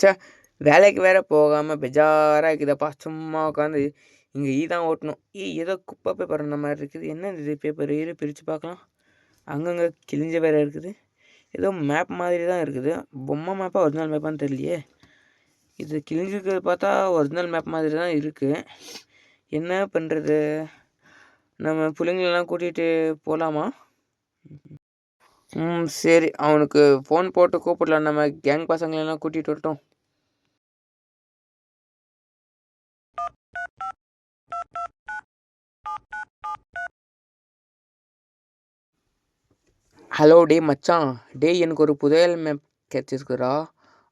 சே வேலைக்கு வேற போகாமல் பெஜாராக இருக்குதப்பா சும்மா உட்காந்து இங்கே ஈ தான் ஓட்டணும். ஈ ஏதோ குப்பை பேப்பர் அந்த மாதிரி இருக்குது. என்ன இது? பேப்பர் இரு பிரித்து பார்க்கலாம் அங்கங்கே கிழிஞ்ச வேற இருக்குது. ஏதோ மேப் மாதிரி தான் இருக்குது. பொம்மை மேப்பாக ஒரிஜினல் மேப்பான்னு தெரியலையே. இது கிழிஞ்சிருக்கிறது பார்த்தா ஒரிஜினல் மேப் மாதிரி தான் இருக்குது என்ன பண்ணுறது நம்ம பிள்ளைங்களெல்லாம் கூட்டிகிட்டு போகலாமா ம் சரி. அவனுக்கு ஃபோன் போட்டு கூப்பிடலாம். நம்ம கேங் பசங்களெல்லாம் கூட்டிகிட்டு வரட்டும். ஹலோ டேய் மச்சான். டே எனக்கு ஒரு புதையல் மேப் கிடச்சிருக்குறா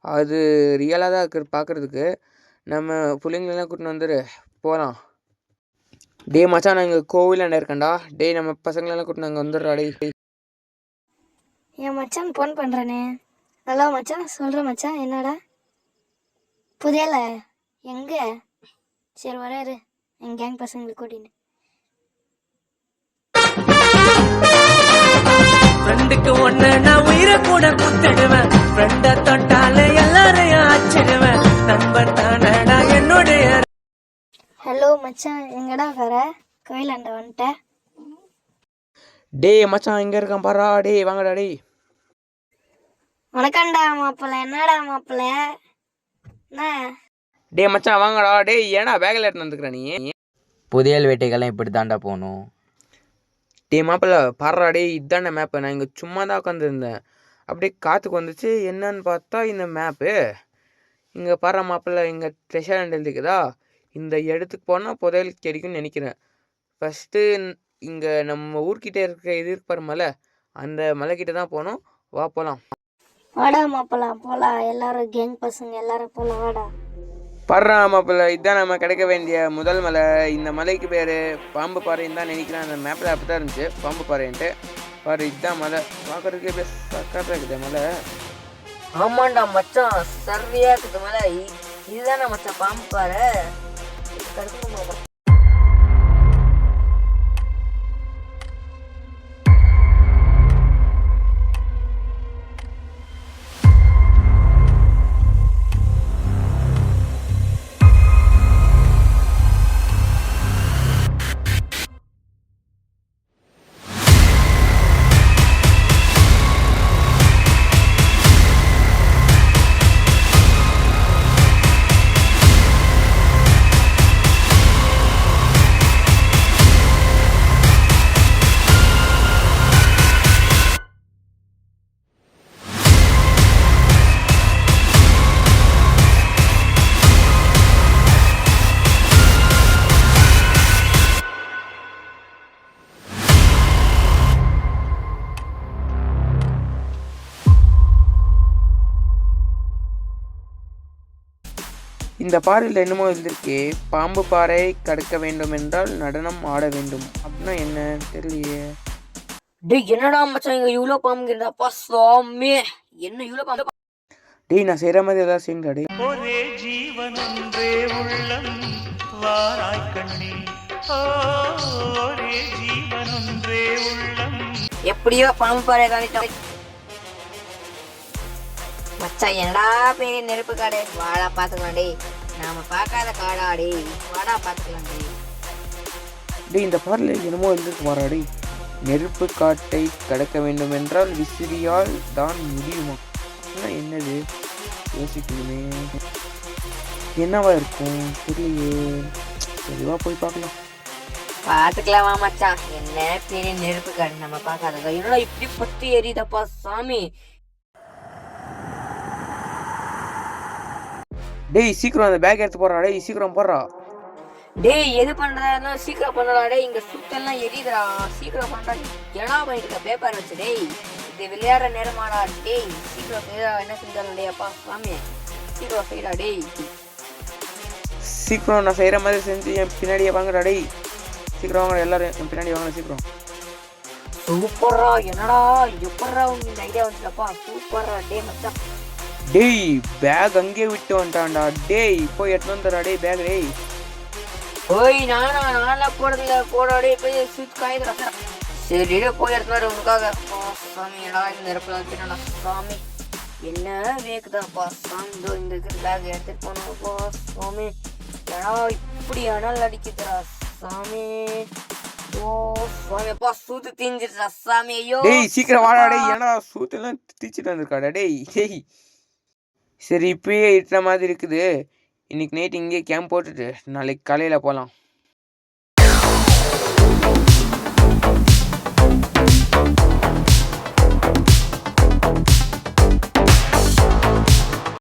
அது ரியலாக தான் இருக்குது பார்க்குறதுக்கு நம்ம பிள்ளைங்களெல்லாம் கூட்டின்னு வந்துரு. போகலாம் டேய் மச்சான் நான் இங்கே கோவிலாண்ட இருக்கேன்டா. டேய் நம்ம பசங்களெல்லாம் கூட்டின்னு அங்கே வந்துடுறா டே என் மச்சான் ஃபோன் பண்ணுறனே ஹலோ மச்சான் சொல்கிறேன் மச்சான் என்னடா? புதையல? எங்கே? சரி வராரு என் கேங் பசங்களுக்கு கூட்டின்னு. ஃப்ரெண்டுக்கு ஒண்ணு நான் உயிரை கூட குத்திடுவேன் ஃப்ரெண்ட தொட்டாலே எல்லாரையும் ஆச்சிடுவேன் நண்பன் தானடா என்னுடைய ஹலோ மச்சான் எங்கடா வர? கோயிலாண்ட வந்துட்டேன் டேய் மச்சான் இங்கே இருக்கான் பாரா. டேய் வாங்கடா டேய். வணக்கம்டா மாப்பிள்ள. என்னடா மாப்பிள்ள? என்ன? டேய் மச்சான் வாங்கடா. டேய் ஏன்னா பேக்கில் எடுத்து வந்துக்கிற நீ? புதையல் வேட்டைக்கெல்லாம் இப்படி தாண்டா போகணும். டே மாப்பிள்ள பாடுறா டேய் இதான மேப்பு நான் இங்கே சும்மா தான் உட்காந்துருந்தேன் அப்படியே காற்றுக்கு வந்துச்சு. என்னன்னு பார்த்தா இந்த மேப்பு இங்கே பாடுற மாப்பிள்ள இங்கே ட்ரெஷர் எழுதிக்குதா இந்த இடத்துக்கு போனால் புதையல் கிடைக்கும்னு நினைக்கிறேன். ஃபஸ்ட்டு இங்கே நம்ம ஊர்கிட்ட இருக்க இது இருப்பார் மலை. அந்த மலைக்கிட்ட தான் போகணும் வா போகலாம் வாடா மாப்பிள்ள போகலாம் எல்லாரும் கேங் பசங்க எல்லாரும் போகலாம் வாடா. பாடுறா இதுதான் நம்ம கிடைக்க வேண்டிய முதல் மலை. இந்த மலைக்கு பேர் பாம்பு பாறைன்னு தான் நினைக்கிறேன். அந்த மேப்பில் அப்படி தான் இருந்துச்சு. பாம்பு பாறைன்ட்டு. பாரு இதுதான் மலை. பார்க்குறதுக்கே பேச சக்காட்டாக இருக்குது மலை. ஆமாண்டா மச்சான். சர்வியாக இருக்குது மலை. இதுதான் மச்சான் பாம்பு பாரு இந்த பாறையில் என்னமோ இருந்திருக்கே. பாம்பு பாறை கடக்க வேண்டும் என்றால் நடனம் ஆட வேண்டும். அப்படின்னா என்ன? தெரியலையே. டேய் என்னடா மச்சான் இங்க இவ்ளோ பாம்பு இருந்தாப்பா சாமி. என்ன இவ்ளோ பாம்பு? டேய் நான் செய்கிற மாதிரி ஏதாவது செய்யுங்கடா டேய். ஒரே ஜீவன் ஒன்றே உள்ளம் வாராய் கண்ணி. ஒரே ஜீவன் ஒன்றே உள்ளம். எப்படியோ பாம்பு பாரு காணிட்டோம் மச்சான் என்னடா பெரிய நெருப்பு காடு? வாடா பாத்துக்கலாம் டேய். நாம பார்க்காத காடா டேய் வாடா பாத்துக்கலாம் டேய் டேய் இந்த பாறையில் என்னமோ பாரா டேய் நெருப்பு காட்டை கடக்க வேண்டும் என்றால் விசிறியால் தான் முடியுமா? என்னது? யோசிக்கணுமே. என்னவா இருக்கும்? புரியலையே தெளிவா போய் பார்க்கலாம். பாத்துக்கலாம் வா மச்சான்? என்ன பெரிய நெருப்பு காடு நம்ம பார்க்காத. என்னடா இப்படி பத்தி எரியுதப்பா சாமி. டேய் சீக்கிரம் அந்த பேக் எடுத்து போடுறா டேய் சீக்கிரம் போடுறா. டேய் எது பண்றதா சீக்கிரம் பண்ணடா டேய் இங்க சுத்தெல்லாம் எரியுதுடா. சீக்கிரம் பண்றா. என்னடா பண்ணிட்டு பேப்பர் வச்சு டேய் இது விளையாடுற நேரமாடா. டேய் சீக்கிரம் செய்யடா என்ன செஞ்சாலும் டேய் அப்பா சாமி சீக்கிரம் செய்யடா டேய். சீக்கிரம் நான் செய்கிற மாதிரி செஞ்சு என் பின்னாடியே வாங்கடா டேய். சீக்கிரம் வாங்கடா எல்லாரும் என் பின்னாடி வாங்கடா சீக்கிரம். சூப்பர்ரா என்னடா எப்பட்றா உங்க இந்த ஐடியா வந்துட்டப்பா சூப்பர்ரா டேய் மச்சான். டேய் பேக் அங்கேயே விட்டு வந்துட்டான்டா. டேய் போய் எடுத்து வந்துடா டேய் பேக் டேய். ஓய் நானா நானா போடுறதுல போடா டேய் போய் சுத் காயுதுடா சரி போய் எடுத்து வர உனக்காக. சாமி என்னடா இந்த நெருப்புல வச்சுடா சாமி என்ன வேக்குதாப்பா? சாமி இதோ இந்த பேக் எடுத்துட்டு போனோம்ப்பா. சாமி ஏடா இப்படி அனல் அடிக்குதுடா? சாமி ஓ சாமி அப்பா சூத்து தீஞ்சிருச்சா சாமி ஐயோ டேய் சீக்கிரம் வாடா டேய். ஏன்டா சூத்தெல்லாம் தீச்சிட்டு வந்திருக்காடா டேய். டேய் சரி இப்பயே இட்டுற மாதிரி இருக்குது. இன்னைக்கு நைட் இங்கே கேம்ப் போட்டுட்டு நாளைக்கு காலையில் போகலாம்